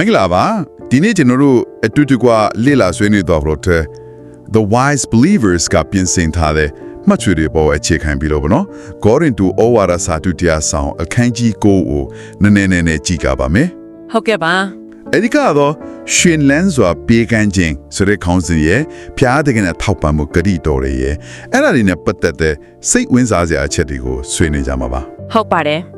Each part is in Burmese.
မင်္ဂလာပါဒီနေ့ကျွန်တော်တို့အတူတူကလေ့လာဆွေးနွေးတော့လို့တဲ့ The Wise Believers ကပြင်ဆင်ထားတဲ့မှတ်ချွေတွေပေါ်အခြေခံပြီးတော့ဗောနော် Gorin to Owara Satu Tia Sound အခန်းကြီး9ကိုနည်းနည်းနည်းနည်းကြည့်ကြပါမယ်ဟုတ်ကဲ့ပါအဲ့ဒီကတော့ရှင်လန်းစွာပြေကန်းခြင်းဆိုတဲ့ခေါင်းစဉ်ရဲ့ဖျားတဲ့ကနဲ့ထောက်ပံ့မှုဂတိတော်တွေရဲ့အဲ့ဒါတွေနဲ့ပတ်သက်တဲ့စိတ်ဝင်စားစရာအချက်တွေကိုဆွေးနွေးကြမှာပါဟုတ်ပါတယ်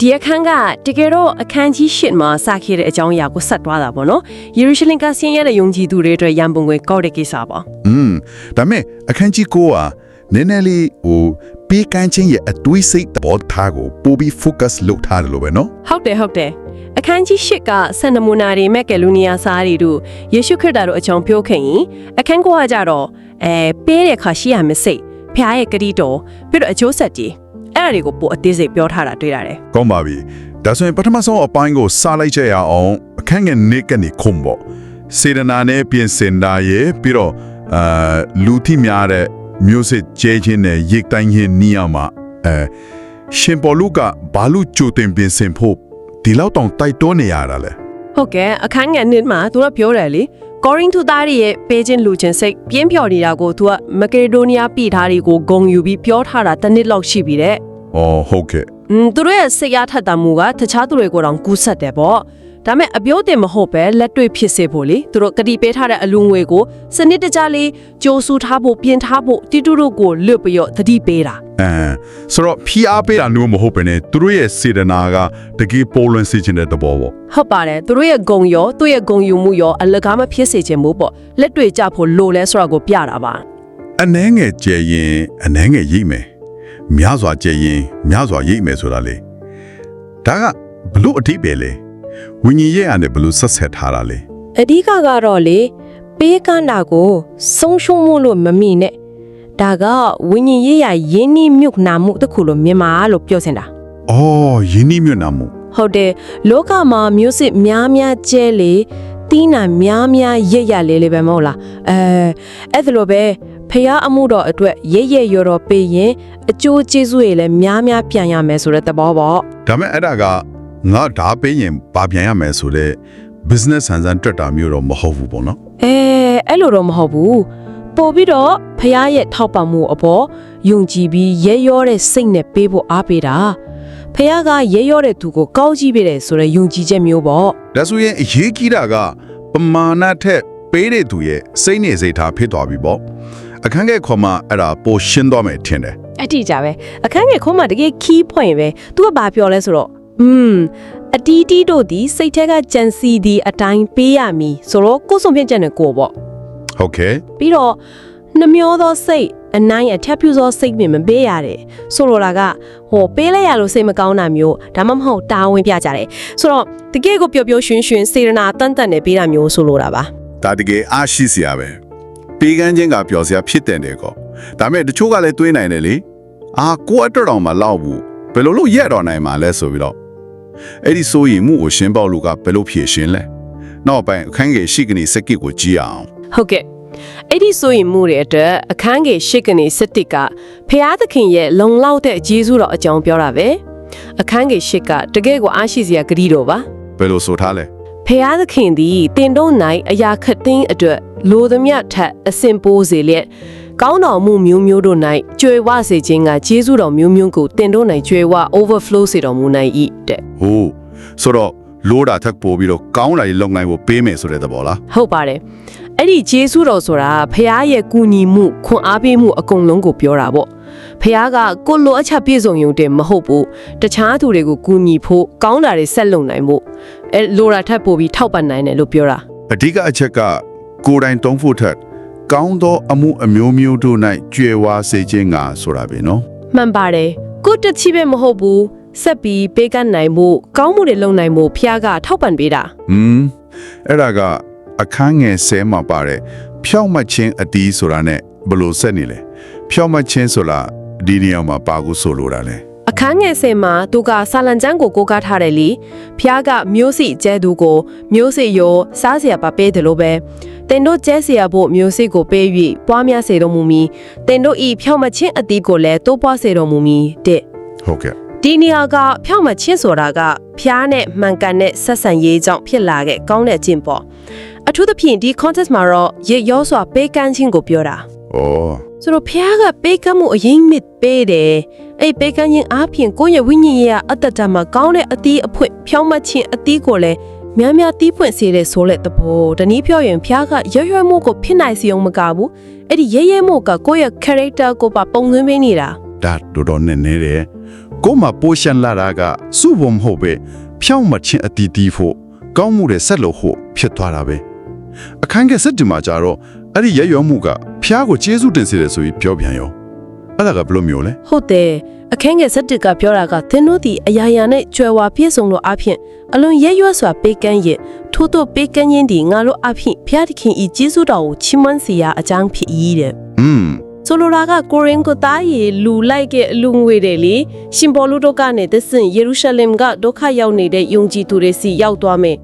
ဒီအခန်းကတကယ်တော့အခန်းကြီးရှစ်မှာစခဲ့တဲ့အကြောင်းအရာကိုဆက်သွားတာပေါ့နော်ယေရုရှလင်ကဆင်းရဲတဲ့ယုံကြည်သူတွေအတွက်ရန်ပုံငွေကောက်တဲ့ကိစ္စပါ။อืมဒါပေမဲ့အခန်းကြီးကိုကနည်းနည်းလေးဟိုပေးကမ်းခြင်းရဲ့အတွေးစိတ်သဘောထားကိုပိုပြီး focus လုပ်ထားတယ်လို့ပဲနော်။ဟုတ်တယ်ဟုတ်တယ်။အခန်းကြီး၈ကဆန်နမူနာတွေမဲ့ကယ်လူနီယာစာတွေတို့ယေရှုခရစ်တာတို့အကြောင်းပြောခဲ့ရင်အခန်းကိုကကြတော့အဲပေးတဲ့အခါရှိရမစိတ်ဖခင်ရဲ့ကတိတော်ပြီးတော့အကျိုးဆက်ကြီး အဲ့ဒါတွေကိုပိုအသေးစိတ်ပြောထားတာတွေ့ရတယ်ကောင်းပါပြီဒါဆိုရင်ပထမဆုံးအပိုင်းကိုစလိုက်ကြရအောင်အခန်းငယ်နေကနေခုံပေါ့စေတနာနဲ့ပြင်ဆင်တာရဲ့ပြီးတော့အာလူတိများတဲ့မျိုးစစ်ကျဲခြင်းနဲ့ရိတ်တိုင်းခြင်းနီးအောင်မှာအဲရှင်ပေါ်လူကဘာလို့ကြိုတင်ပြင်ဆင်ဖို့ဒီလောက်တောင်တိုက်တွန်းနေရတာလဲဟုတ်ကဲ့အခန်းငယ်နှစ်မှာသူကပြောတယ်လေ ကောရိန္သုသားတွေရဲ့ပေးခြင်းလူချင်းစိတ်ပြင်းဖြော်နေတာကိုသူကမကေဒိုနီးယားပြည်သားတွေကိုဂုံယူပြီးပြောထားတာတစ်နှစ်လောက်ရှိပြီတဲ့။အော်ဟုတ်ကဲ့။อืมသူတို့ရဲ့စိတ်ရထက်တာမူကတခြားသူတွေကိုတောင်ကူးဆက်တယ်ပေါ့။ ဒါမဲ့အပြောတင်မဟုတ်ပဲလက်တွေ့ဖြစ်စေဖို့လေသူတို့ကတိပေးထားတဲ့အလူငွေကိုစနစ်တကျလေးကြိုးဆူထားဖို့ပြင်ထားဖို့တီတူတို့ကိုလွတ်ပြီးတော့သတိပေးတာ။အဲဆိုတော့ဖီအားပေးတာမျိုးမဟုတ်ပဲねသူတို့ရဲ့စေတနာကတကယ်ပေါ်လွင်စေခြင်းတဲ့သဘောပေါ့ဟုတ်ပါတယ်သူတို့ရဲ့ဂုံရောသူ့ရဲ့ဂုံယူမှုရောအလကားမဖြစ်စေခြင်းမို့ပေါ့လက်တွေ့ကြဖို့လိုလဲဆိုတာကိုပြတာပါ။အနှဲငယ်ကျဲရင်အနှဲငယ်ရိပ်မယ်။များစွာကျဲရင်များစွာရိပ်မယ်ဆိုတာလေ။ဒါကဘလို့အထိပဲလေ။ ဝิญဉ်ရဲ့အနေဘလို့ဆက်ဆက်ထားတာလေအဓိကကတော့လေပေးကမ်းတာကိုဆုံးရှုံးမှုလို့မမိနဲ့ဒါကဝိညာဉ်ရေးရယင်းနှိမြုပ်နာမှုတစ်ခုလို့မြင်ပါလို့ပြောစင်တာ။အော်ယင်းနှိမြွတ်နာမှုဟုတ်တယ်လောကမှာမျိုးစစ်များများကျဲလေတီးနာများများရက်ရလေလေပဲမဟုတ်လားအဲအဲ့ဒါလိုပဲဖះအမှုတော်အတွက်ရက်ရရော်တော်ပေးရင်အကျိုးကျေးဇူးတွေလည်းများများပြန်ရမယ်ဆိုတဲ့သဘောပေါ့။ဒါမဲ့အဲ့ဒါက ငါဓာပေးရင်ပါပြန်ရမယ်ဆိုတော့ business ဆန်ဆန်တွက်တာမျိုးတော့မဟုတ်ဘူးပေါ့နော်အဲအဲ့လိုတော့မဟုတ်ဘူးပို့ပြီးတော့ဖះရဲ့ထောက်ပံ့မှုအပေါ်ယုံကြည်ပြီးရဲရောတဲ့စိတ်နဲ့ပေးဖို့အားပေးတာဖះကရဲရောတဲ့သူကိုကောက်ကြည့်ပေးတယ်ဆိုတဲ့ယုံကြည်ချက်မျိုးပေါ့။ဒါဆိုရင်အရေးကြီးတာကပမာဏထက်ပေးတဲ့သူရဲ့စိတ်နေစိတ်ထားဖြစ်သွားပြီပေါ့။အခန်းငယ်ခေါ်မှာအဲ့ဒါပိုရှင်းသွားမယ်ထင်တယ်အတိကြပဲအခန်းငယ်ခုံးမှာတကယ် key point ပဲသူကဘာပြောလဲဆိုတော့ อืมအတီးတီးတို့ဒီစိတ်ထဲကကြံစီဒီအတိုင်းပေးရမည်ဆိုတော့ကိုယ်ဆုံးဖြတ်ချက်နဲ့ကိုယ်ပေါ့။ဟုတ်ကဲ့ပြီးတော့နှမျောသောစိတ်အနိုင်အထက်ဖြူသောစိတ်ပင်မပေးရတယ်ဆိုလိုတာကဟိုပေးလိုက်ရလို့စိတ်မကောင်းတာမျိုးဒါမှမဟုတ်တာဝန်ပြကြတယ်ဆိုတော့တကယ်ကိုပျော်ပျော်ရွှင်ရွှင်စေရနာတန်တန်နဲ့ပေးတာမျိုးဆိုလိုတာပါ။ဒါတကယ်အားရှိစရာပဲ။ပေးကမ်းခြင်းကပျော်စရာဖြစ်တဲ့တယ်ကော။ဒါမဲ့တချို့ကလည်းတွေးနိုင်တယ်လေ။အာကိုယ့်အတွက်တော်မှလောက်ဘူး။ဘယ်လိုလုပ်ရက်တော်နိုင်မှာလဲဆိုပြီးတော့ အဲ့ဒီဆိုရင်မှုကိုရှင်းပေါက်လို့ကဘယ်လိုဖြေရှင်းလဲ။နောက်ပိုင်းအခန်းငယ်ရှိကနေစက်ကစ်ကိုကြည့်အောင်ဟုတ်ကဲ့အဲ့ဒီဆိုရင်မှုတွေအတွက်အခန်းငယ်ရှစ်ကနေစတစ်ကဖျားသခင်ရဲ့လုံလောက်တဲ့ဂျေဇုတော်အကြောင်းပြောတာပဲအခန်းငယ်ရှစ်ကတကယ်ကိုအားရှိစရာဂရုတော်ပါ။ဘယ်လိုဆိုထားလဲ။ဖျားသခင်သည်တင်တို့၌အရာခတ်သိမ်းအတွက်လိုသမျှထက်အစင်ပိုးစေလျက် ကောင်းတော်မှုမျိုးမျိုးတို့၌ကြွယ်ဝစေခြင်းကဂျေဇုတော်မျိုးမျိုးကိုတင်တို့၌ကြွယ်ဝ overflow စေတော်မူနိုင်၏တဲ့ဟိုးဆိုတော့လိုးတာထက်ပိုပြီးတော့ကောင်းတာကြီးလုံနိုင်ဖို့ပေးမယ်ဆိုတဲ့သဘောလားဟုတ်ပါတယ်အဲ့ဒီဂျေစုတော်ဆိုတာဖះရဲ့ကူညီမှုခွန်အားပေးမှုအကုန်လုံးကိုပြောတာပေါ့ဖះကကိုလိုအပ်ချက်ပြည့်စုံရုံတင်မဟုတ်ဘူးတခြားသူတွေကိုကူညီဖို့ကောင်းတာတွေဆက်လုပ်နိုင်ဖို့အဲလိုတာထပ်ပို့ပြီးထောက်ပံ့နိုင်တယ်လို့ပြောတာအဓိကအချက်ကကိုယ်တိုင်တုံးဖို့ထက် ကောင်းသောအမှုအမျိုးမျိုးတို့၌ကြွယ်ဝစေခြင်းကဆိုတာပဲနော်မှန်ပါတယ်ကိုတက်ချီပဲမဟုတ်ဘူးဆက်ပြီးပေးကမ်းနိုင်မှုကောင်းမှုတွေလုပ်နိုင်မှုဖခင်ကထောက်ပံ့ပေးတာอืมအဲ့ဒါကအခန်းငယ်ဆဲမှာပါတဲ့ဖြောက်မှတ်ခြင်းအတီးဆိုတာနဲ့ဘယ်လိုဆက်နေလဲဖြောက်မှတ်ခြင်းဆိုတာဒီနေရာမှာပါကိုဆိုလိုတာလဲအခန်းငယ်ဆင်မှာသူကဆာလန်ကျန်းကိုကိုးကားထားတယ်လीဖျားကမျိုးစိကျဲသူကိုမျိုးစိရောစားစရာပါပေးတယ်လို့ပဲ တင်တို့ကျဲเสียဖို့မျိုးစိကိုပေး၍ပွားများစေတော်မူမီတင်တို့ဤဖြောင့်မချင်းအတီးကိုလည်းတိုးပွားစေတော်မူမီတဲ့ ဟုတ်ကဲ့ ဒီ ဒီနေရာကဖြောင့်မချင်းဆိုတာကဖျားနဲ့မှန်ကန်တဲ့ဆက်ဆံရေးကြောင့်ဖြစ်လာတဲ့ကောင်းတဲ့အကျင့်ပေါ့အထူးသဖြင့်ဒီ context မှာတော့ရေရောစွာပေးကမ်းခြင်းကိုပြောတာ ဩ ဆိုတော့ဖျားကပေးကမ်းမှုအရင်မြစ်ပေးတယ်အဲ့ပေးကမ်းခြင်းအားဖြင့်ကိုယ့်ရဲ့ဝိညာဉ်ရေးအတ္တတမှာကောင်းတဲ့အသီးအဖွင့်ဖြောင့်မချင်းအသီးကိုလည်း များများတီးဖွင့်စေတဲ့ဆိုတဲ့သဘောတနည်းပြောရင်ဖျားကရွရွမှုကိုဖြစ်နိုင်စီအောင်မကဘူးအဲ့ဒီရဲရဲမှုကကိုယ့်ရဲ့ character ကိုပါပုံသွင်းပေးနေတာဒါတော်တော်နဲ့နေတယ်ကို့မှာပိုရှန်လာတာကစုဘုံမဟုတ်ပဲဖြောင်းမချင်းအတီးတီးဖို့ကောင်းမှုတဲ့ဆက်လို့ဖို့ဖြစ်သွားတာပဲအခန်းကစက်ဒီမှာကြတော့အဲ့ဒီရရွံမှုကဖျားကိုကျေးဇူးတင်စေတယ်ဆိုပြီးပြောပြန်ရောအဲ့ဒါကဘယ်လိုမျိုးလဲဟုတ်တယ် အခန်းငယ်ဆက်တကပြောတာကသင်တို့ဒီအရာရာနဲ့ကြွယ်ဝပြည့်စုံလို့အဖြစ်အလွန်ရဲရွစွာပေးကမ်းရင်ထို့သောပေးကမ်းခြင်းဒီငါတို့အဖြစ်ဖျားသခင်ဤကျေးဇူးတော်ကိုချီးမွမ်းစီရာအကြောင်းဖြစ်၏တဲ့อืมဆိုလိုတာကကိုရင်ကိုသားရီလူလိုက်တဲ့အလူငွေတယ်လေရှင်ဘောလူတို့ကနေသစင်ယေရုရှလင်ကဒုက္ခရောက်နေတဲ့ယုံကြည်သူတွေစီရောက်သွားမယ်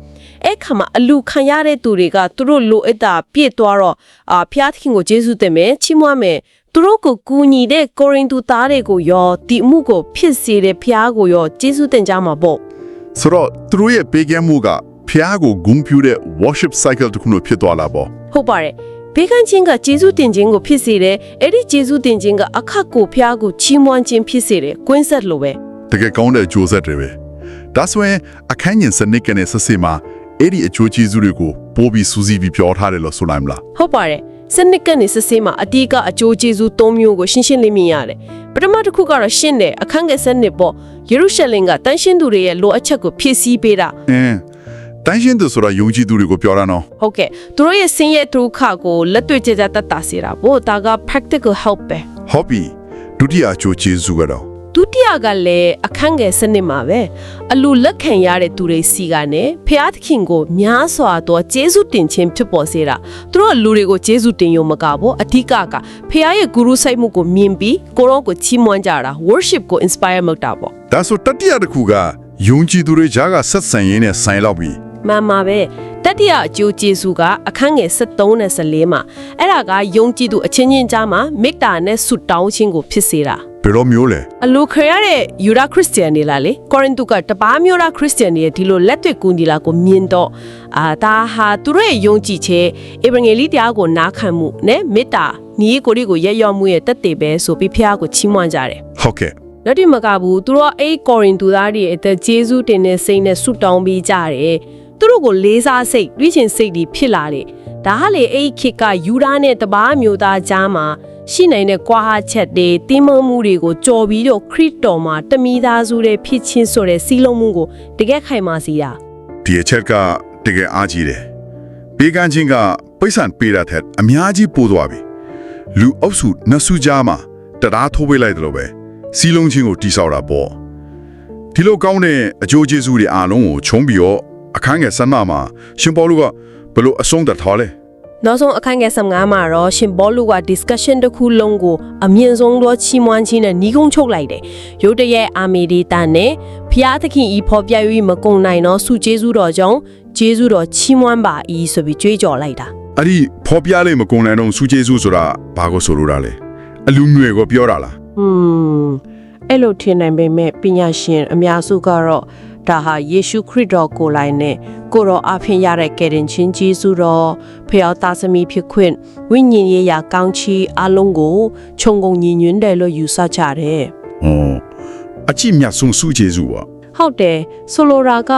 အဲ့ခါမှာအလူခံရတဲ့သူတွေကသူတို့လိုအပ်တာပြည့်သွားတော့အာဖျားသခင်ကိုယေရှုတင်မယ်ချီးမွမ်းမယ် သူတို့ကိုကူညီတဲ့ကိုရင်သူသားတွေကိုရောဒီအမှုကိုဖြစ်စေတဲ့ဖျားကိုရောယေရှုတင်ကြမှာပေါ့ဆိုတော့သူတို့ရဲ့ပေးကမ်းမှုကဖျားကိုဂုဏ်ပြုတဲ့ worship cycle တစ်ခုလို့ဖြစ်သွားလာပေါ့ဟုတ်ပါတယ်ဘေးကန်းချင်းကကျေးဇူးတင်ခြင်းကိုဖြစ်စေတယ်အဲ့ဒီကျေးဇူးတင်ခြင်းကအခက်ကိုဖျားကိုချီးမွမ်းခြင်းဖြစ်စေတယ်ကွင်းဆက်လိုပဲတကယ်ကောင်းတဲ့အကျိုးဆက်တွေပဲဒါဆိုရင်အခန်းရင်စနစ်ကနေဆက်စီမှာအဲ့ဒီအကျိုးကျေးဇူးတွေကိုပို့ပြီးစူးစီးပြီးပြောထားတယ်လို့ဆိုနိုင်မလားဟုတ်ပါတယ် စနစ်ကနေစစ်ဆေးမှာအတီးကအကျိုးကျေးဇူး၃မျိုးကိုရှင်းရှင်းလင်းမြင်ရတယ်ပထမတစ်ခုကတော့ရှင်းတယ်အခန်းငယ်စနစ်ပေါ့ယေရုရှလင်ကတန်ရှင်းသူတွေရဲ့လိုအပ်ချက်ကိုဖြည့်ဆည်းပေးတာအင်းတန်ရှင်းသူဆိုတာယုံကြည်သူတွေကိုပြောတာနော်ဟုတ်ကဲ့သူတို့ရဲ့ဆင်းရဲဒုက္ခကိုလက်တွေ့ကျကျတတ်တာစေတာပေါ့ဒါက practical help ပဲဟုတ်ပြီဒုတိယအကျိုးကျေးဇူးကတော့ ဒုတိယကလည်းအခန်းငယ်စနစ်မှာပဲအလူလက်ခံရတဲ့သူတွေစီကနေဖျားသခင်ကိုများစွာသောကျေးဇူးတင်ခြင်းဖြစ်ပေါ်စေတာသူတို့ကလူတွေကိုကျေးဇူးတင်ရုံမကဘူးအဓိကကဖျားရဲ့ဂုရုစိုက်မှုကိုမြင်ပြီးကိုရောကိုချီးမွမ်းကြတာ worship ကို inspire လုပ်တာပေါ့ဒါဆိုတတိယတစ်ခုကယုံကြည်သူတွေကြားကဆက်ဆံရေးနဲ့ဆိုင်လောက်ပြီမှန်ပါပဲတတိယအကျိုးကျေးဇူးကအခန်းငယ်73နဲ့14မှာအဲ့ဒါကယုံကြည်သူအချင်းချင်းကြားမှာမေတ္တာနဲ့ဆုတောင်းခြင်းကိုဖြစ်စေတာ ဘယ်လိုမျိုးလဲအလိုခရရတဲ့ယူရာခရစ်စတန်တွေလားလေကောရိန္သုကတပားမျိုးရာခရစ်စတန်တွေရဲ့ဒီလိုလက်တွေ့ကူညီလာကိုမြင်တော့အာဒါဟာသူတို့ရဲ့ယုံကြည်ခြင်းဧဗန်ဂေလိတရားကိုနားခံမှုနဲ့မေတ္တာညီကိုရီကိုရက်ရောမှုရဲ့တက်တည်ပဲဆိုပြီးဖះကိုချီးမွမ်းကြတယ်ဟုတ်ကဲ့လက်တွေ့မကဘူးသူတို့ကအဲ့ကောရိန္သုသားတွေရဲ့အသက်ဂျေဇုတင်တဲ့စိတ်နဲ့ဆုတောင်းပေးကြတယ်သူတို့ကိုလေးစားစိတ်တွေးချင်စိတ်တွေဖြစ်လာတယ်ဒါဟာလေအဲ့ဒီခေတ်ကယူရာနဲ့တပားမျိုးသားကြားမှာ ရှိနိုင်တဲ့ကွာဟချက်တွေတင်းမမှုတွေကိုကြော်ပြီးတော့ခရစ်တော်မှာတမိသားစုတဲ့ဖြစ်ချင်းဆိုတဲ့စီးလုံးမှုကိုတကယ်ခိုင်မာစေတာဒီအချက်ကတကယ်အားကြီးတယ်ပေးကမ်းခြင်းကပိတ်ဆန်ပေးတာတဲ့အများကြီးပို့သွားပြီလူအုပ်စုနှစ်စုကြားမှာတရားထိုးပေးလိုက်တယ်လို့ပဲစီလုံးချင်းကိုတိဆောက်တာပေါ့ဒီလိုကောင်းတဲ့အကျိုးကျေးဇူးတွေအားလုံးကိုခြုံပြီးတော့အခန်းငယ်ဆန္ဒမှာရှင်ပေါလုကဘယ်လိုအဆုံးသတ်ထားလဲ နောက်ဆုံးအခန်းငယ်15မှာတော့ရှင်ဘောလူက discussion တစ်ခုလုံးကိုအမြင့်ဆုံးသောချီးမွမ်းခြင်းနဲ့ညီကုန်းချုပ်လိုက်တယ်။ရုတ်တရက်အာမေဒီတန်နဲ့ဖျားသခင်ဤဖော်ပြ၍မကုံနိုင်သောစုကျေးဇူးတော်ကြောင့်ကျေးဇူးတော်ချီးမွမ်းပါ၏ဆိုပြီးကြွေးကြော်လိုက်တာအဲ့ဒီဖော်ပြလေးမကုန်နိုင်တော့စူးကျေးဇူးဆိုတာဘာကိုဆိုလိုတာလဲအလူငွေကိုပြောတာလားဟွန်းအဲ့လိုထင်နိုင်ပေမဲ့ပညာရှင်အများစုကတော့ ဒါဟာယေရှုခရစ်တော်ကိုယ်တိုင်နဲ့ကိုရောအဖင်ရတဲ့ကယ်တင်ခြင်းကြီးစုတော်ဖျော်သားသမီးဖြစ်ခွင့်ဝိညာဉ်ရေးရာကောင်းချီးအလုံးကိုခြုံငုံညီညွတ်တယ်လို့ယူဆကြတယ်။ဩအကြည့်မြတ်ဆုံးစူးကျေးဇူးပါဟုတ်တယ်ဆိုလိုတာက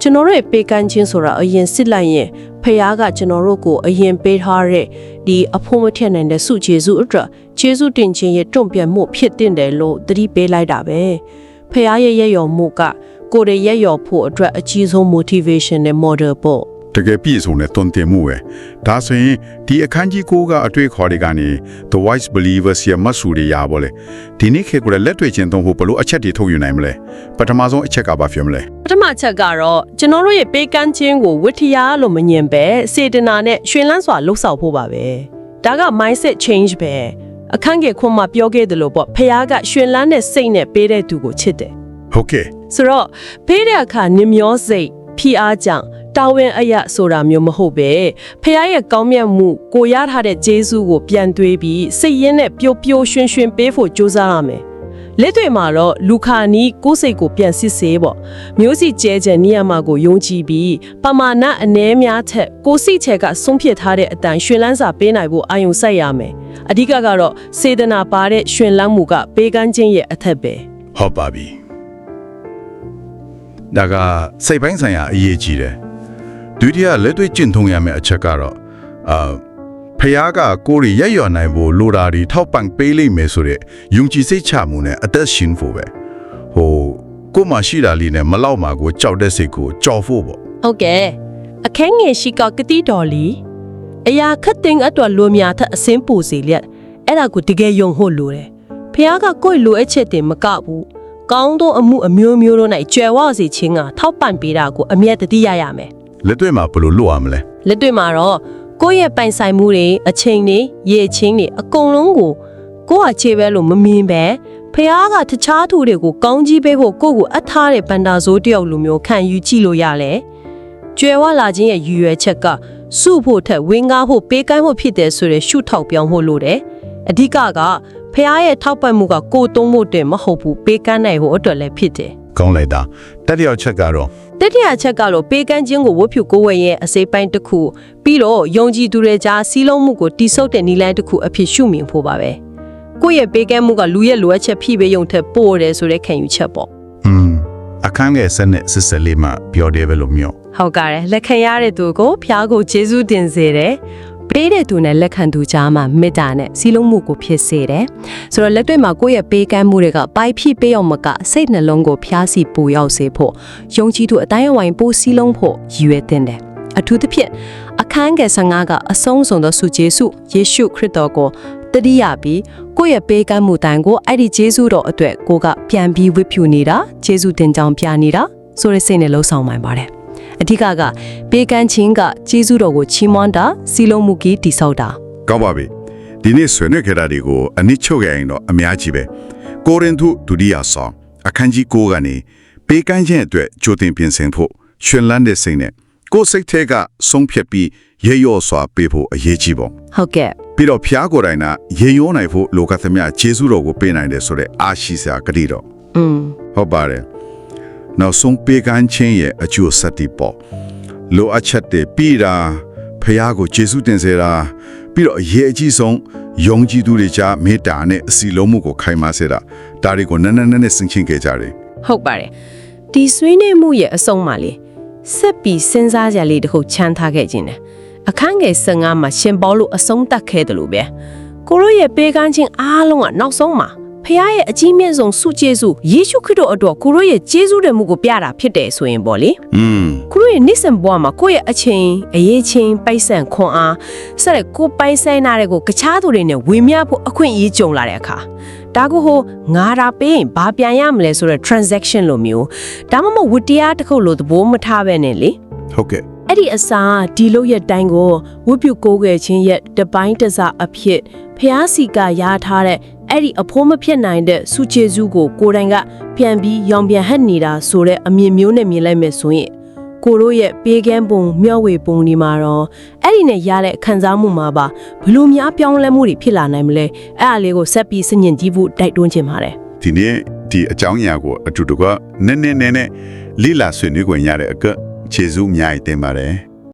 ကျွန်တော်တို့ရဲ့ပေးကမ်းခြင်းဆိုတာအရင်စစ်လိုက်ရင်ဖခင်ကကျွန်တော်တို့ကိုအရင်ပေးထားတဲ့ဒီအဖို့မထက်နိုင်တဲ့စုကျေစုအတွက်ကျေစုတင်ခြင်းရဲ့တုံ့ပြန်မှုဖြစ်တင်တယ်လို့သတိပေးလိုက်တာပဲဖခင်ရဲ့ရဲ့ရော်မှုက ကိုယ်ရဲ့ရဲ့ရော်ဖို့အတွက်အကြီးဆုံး motivation နဲ့ model ပေါ့။တကယ်ပြည့်စုံတဲ့တွင်တင်မှုပဲ။ဒါဆိုရင်ဒီအခန်းကြီးကိုကအတွေ့အခေါ်တွေကနေ The Wise Believers ရဲ့မတ်ဆူတွေရပါလေ။ဒီနေ့ခေတ်ကလည်းလက်တွေ့ချင်းသုံးဖို့ဘလို့အချက်တွေထုတ်ယူနိုင်မလဲ။ပထမဆုံးအချက်ကဘာဖြစ်မလဲပထမချက်ကတော့ကျွန်တော်တို့ရဲ့ပေးကမ်းခြင်းကိုဝိထယာလို့မညင်ပဲစေတနာနဲ့ရွှင်လန်းစွာလှုပ်ဆောင်ဖို့ပါပဲဒါက mindset change ပဲအခန်းငယ်ခွန်မှာပြောခဲ့တယ်လို့ပေါ့ဖခင်ကရွှင်လန်းတဲ့စိတ်နဲ့ပေးတဲ့သူကိုချစ်တယ်။ဟုတ်ကဲ့ ဆိုတော့ပေးတဲ့အခါနင်မျောစိတ်ဖိအားကြောင့်တာဝန်အယဆိုတာမျိုးမဟုတ်ပဲဖခင်ရဲ့ကောင်းမြတ်မှုကိုရထားတဲ့ဂျေဇုကိုပြန်တွေးပြီးစိတ်ရင်းနဲ့ပျော်ပျော်ရွှင်ရွှင်ပေးဖို့ကြိုးစားရမယ်လက်တွေ့မှာတော့လူခါနီးကိုယ်စိတ်ကိုပြန်စစ်ဆေးပေါ့မျိုးစီကျဲကျဲနီးရမှာကိုယုံကြည်ပြီးပမာဏအနည်းများထက်ကိုယ်စိတ်ချက်ကဆုံးဖြတ်ထားတဲ့အတန်ရှင်လန်းစာပေးနိုင်ဖို့အာရုံစိုက်ရမယ်အဓိကကတော့စေတနာပါတဲ့ရှင်လန်းမှုကပေးကမ်းခြင်းရဲ့အထက်ပဲဟုတ်ပါပြီ ဒါကစိတ်ပိုင်းဆိုင်ရာအရေးကြီးတယ်ဒုတိယလက်တွေ့ကျင့်သုံးရမယ့်အချက်ကတော့အာဖះကကိုရီရက်ရွာနိုင်ဖို့လိုတာတွေထောက်ပံ့ပေးလိမ့်မယ်ဆိုတဲ့ယုံကြည်စိတ်ချမှုနဲ့အသက်ရှင်ဖို့ပဲဟိုကိုယ်မှရှိတာလေးနဲ့မလောက်မှာကိုကြောက်တဲ့စိတ်ကိုကြော်ဖို့ပေါ့ဟုတ်ကဲ့အခန်းငယ်ရှိကကတိတော်လီအရာခတ်တင်အတွက်လိုများထက်အစင်းပူစီလျက်အဲ့ဒါကိုတကယ်ယုံဖို့လိုတယ်ဖះကကိုယ့်လိုအပ်ချက်တင်မကဘူး ကောင်းသောအမှုအမျိုးမျိုးတို့၌ကျွယ်ဝစေခြင်းကထောက်ပံ့ပေးတာကိုအမြဲတတိရရမယ်လက်တွေ့မှာဘယ်လိုလုပ်ရမလဲလက်တွေ့မှာတော့ကိုယ့်ရဲ့ပိုင်ဆိုင်မှုတွေအချိန်တွေရေချင်းတွေအကုန်လုံးကိုကိုယ့်အခြေပဲလို့မမြင်ပဲဖះကတခြားသူတွေကိုကောင်းကြီးပေးဖို့ကိုယ့်ကိုအပ်ထားတဲ့ဘန္တာဇိုးတယောက်လိုမျိုးခံယူကြည့်လို့ရလဲကျွယ်ဝလာခြင်းရဲ့ရည်ရွယ်ချက်ကစုဖို့ထက်ဝင်းကားဖို့ပေးကမ်းဖို့ဖြစ်တယ်ဆိုတဲ့ရှုထောက်ပြောင်းဖို့လိုတယ်အဓိကက ဖះရဲ့ထောက်ပံ့မှုကကိုယ်သုံးဖို့တည်းမဟုတ်ဘူးပေးကမ်းနိုင်ဖို့အတွက်လည်းဖြစ်တယ်ကောင်းလိုက်တာတတိယချက်ကတော့တတိယအချက်ကတော့ပေးကမ်းခြင်းကိုဝတ်ဖြူကိုယ်ဝယ်ရဲ့အစိပ်ပိုင်းတစ်ခုပြီးတော့ယုံကြည်သူတွေကြားစီးလုံးမှုကိုတိဆုတ်တဲ့နည်းလမ်းတစ်ခုအဖြစ်ရှုမြင်ဖို့ပါပဲကိုယ့်ရဲ့ပေးကမ်းမှုကလူရဲ့လိုအပ်ချက်ဖြည့်ပေးရုံထက်ပိုတယ်ဆိုတဲ့ခံယူချက်ပေါ့อืมအခန်းငယ်ဆက်နဲ့စစ်ဆက်လေးမှပြောတယ်ပဲလို့မျိုးဟုတ်ကဲ့လက်ခံရတဲ့သူကိုဖျားကိုကျေးဇူးတင်စေတယ် ပေးတဲ့သူနဲ့လက်ခံသူကြားမှာမေတ္တာနဲ့စီးလုံးမှုကိုဖြစ်စေတယ်ဆိုတော့လက်တွေ့မှာကိုယ့်ရဲ့ပေးကမ်းမှုတွေကပိုက်ဖြစ်ပေးအောင်မကစိတ်နှလုံးကိုဖျားစီပူရောက်စေဖို့ယုံကြည်သူအတိုင်းအဝိုင်းပိုးစီးလုံးဖို့ရည်ရွယ်တင်တယ်အထူးသဖြင့်အခန်းငယ်15ကအဆုံးစွန်သောစုဂျေစုယေရှုခရစ်တော်ကိုတတိယပြီးကိုယ့်ရဲ့ပေးကမ်းမှုတိုင်းကိုအဲ့ဒီဂျေစုတော်အတွက်ကိုကပြန်ပြီးဝတ်ဖြူနေတာဂျေစုတင်ကြောင်းပြနေတာဆိုတဲ့စိတ်နဲ့လှုပ်ဆောင်နိုင်ပါတယ် အဓိကကပေးကမ်းခြင်းကကျေးဇူးတော်ကိုချီးမွမ်းတာစီလုံးမှုကြီးတိဆောက်တာကောင်းပါပြီဒီနေ့ဆွေးနွေးခဲ့တာတွေကိုအနည်းချုပ်ရရင်တော့အများကြီးပဲကိုရင်ထုဒုတိယဆောင်အခန်းကြီး9ကနေပေးကမ်းခြင်းအတွက်ကြိုတင်ပြင်ဆင်ဖို့ရှင်လန်းတဲ့စိတ်နဲ့ကိုယ်စိတ်ထဲကဆုံးဖြတ်ပြီးရေရော့စွာပေးဖို့အရေးကြီးပေါ့ဟုတ်ကဲ့ပြီးတော့ဖျားကိုယ်တိုင်ကရေရောနိုင်ဖို့လောကသမျှဂျေဇုတော်ကိုပေးနိုင်တယ်ဆိုတဲ့အာရှိစရာကတိတော့อืมဟုတ်ပါတယ် နောက်ဆုံးပေးကမ်းခြင်းရဲ့အကျိုးဆက်တွေပေါ့လိုအပ်ချက်တွေပြီးတာဖះကိုကျေးဇူးတင်စေတာပြီးတော့အရေးအကြီးဆုံးယုံကြည်သူတွေကြားမေတ္တာနဲ့အစီလုံးမှုကိုခိုင်မာစေတာဒါတွေကိုနန်းနန်းနဲ့နဲ့ဆင်ခြင်ခဲ့ကြတယ်ဟုတ်ပါတယ်ဒီဆွေးနွေးမှုရဲ့အဆုံးမှာလေဆက်ပြီးစဉ်းစားကြလေးတစ်ခုချမ်းထားခဲ့ခြင်းတယ်အခန်းငယ်15မှာရှင်ပေါလုအဆုံးသတ်ခဲ့တယ်လို့ပဲကိုရိုရဲ့ပေးကမ်းခြင်းအားလုံးကနောက်ဆုံးမှာ ဖခင်ရဲ့အကြီးမြင့်ဆုံးစုကျေးဇူးယေရှုခရစ်တော်အတွက်ကိုရိုရဲ့ကျေးဇူးတော်မှုကိုပြတာဖြစ်တယ်ဆိုရင်ပေါ့လေอืมကိုယ့်ရဲ့နေ့စဉ်ဘဝမှာကိုယ့်ရဲ့အချိန်အရေးချင်းပိုက်ဆံခွန်အားဆက်လက်ကိုယ်ပိုင်ဆိုင်နာတဲ့ကိုကခြားသူတွေနဲ့ဝေမျှဖို့အခွင့်အရေးကြုံလာတဲ့အခါဒါကိုဟိုငါတာပေးရင်ဘာပြန်ရမလဲဆိုတော့ transaction လိုမျိုးဒါမှမဟုတ်ဝတ္တရားတစ်ခုလိုသဘောမထားပဲနဲ့လေဟုတ်ကဲ့အဲ့ဒီအစာဒီလို့ရဲ့တိုင်းကိုဝတ်ပြုကိုးကွယ်ခြင်းရဲ့တပိုင်းတစအဖြစ်ဖျားစီကရထားတဲ့ အဲ့ဒီအဖိုးမဖြစ်နိုင်တဲ့စုချေစုကိုကိုယ်တိုင်ကပြန်ပြီးရောင်ပြန်ဟက်နေတာဆိုတဲ့အမြင်မျိုးနဲ့မြင်လိုက်မယ်ဆိုရင်ကိုတို့ရဲ့ပေးကမ်းပုံမျှဝေပုံဒီမှာတော့အဲ့ဒီနဲ့ရတဲ့ခံစားမှုမှာပါဘလို့များပြောင်းလဲမှုတွေဖြစ်လာနိုင်မလဲအဲ့အလေးကိုဆက်ပြီးစညင်ကြည့်ဖို့တိုက်တွန်းချင်ပါတယ်ဒီနေ့ဒီအကြောင်းအရာကိုအတူတကွနည်းနည်းနည်းနည်းလိလာဆွေးနွေးခွင့်ရတဲ့အကကျေးဇူးအများကြီးတင်ပါတယ်